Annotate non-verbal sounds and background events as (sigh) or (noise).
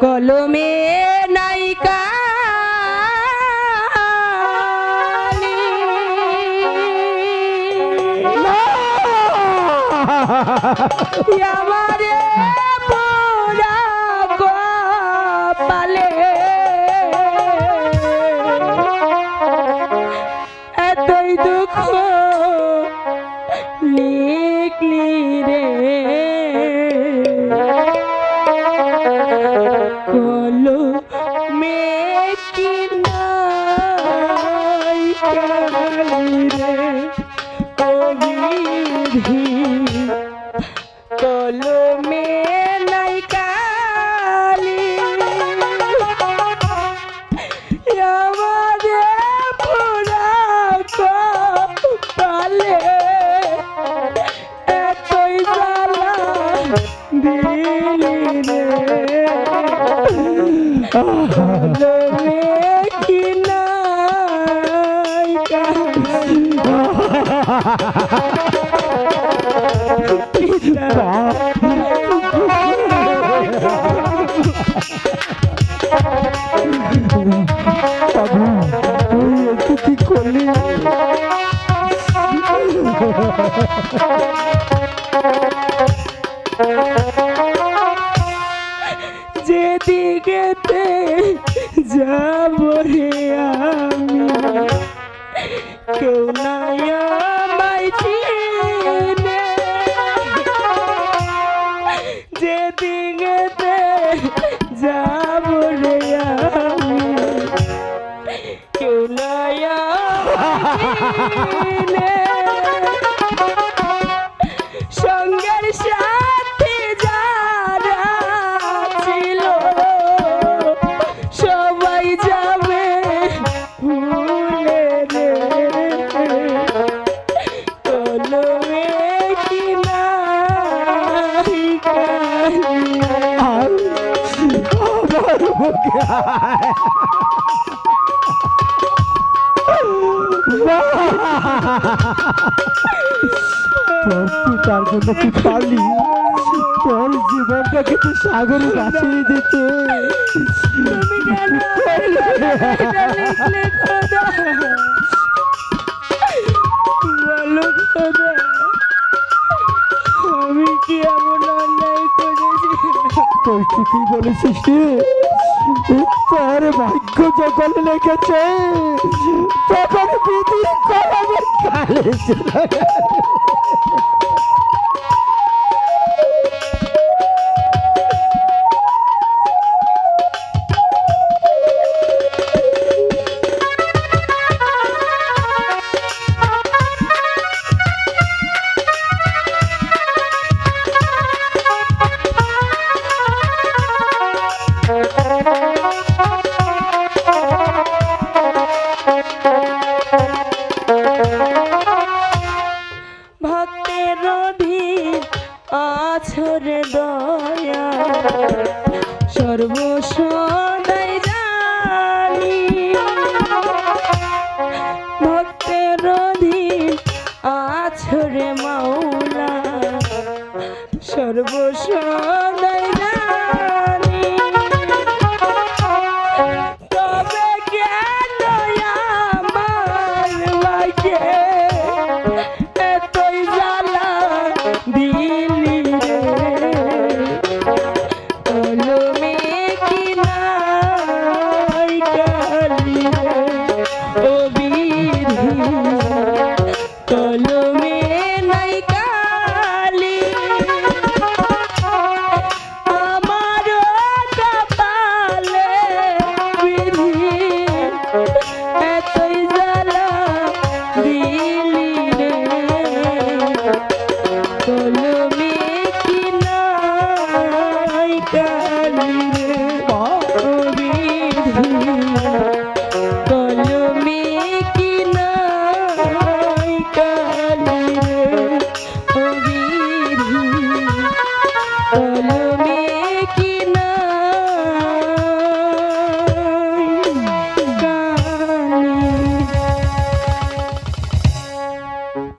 কলমে নাইকা আমার কলমে নাই কালি। আমারে পুরা কপালে এতই জ্বালা দিলি। 天 (laughs) 啊 যেদিকেতে যাব রে আমি। কেউ নাই (laughs) তুই তার জন্য কি পারলি তোর জীবনটাকে তুই সাগরে বাঁচিয়ে দিতে আমি কি এমন অন্যায় করেছি? তুই ঠিকই বলেছিস তোর ভাগ্য যখন লেগেছে তখন বিধি কলমে কালে সর্বসদাই জানি ভক্তের অধীন আছরে মাওলা। সর্বসদ Thank.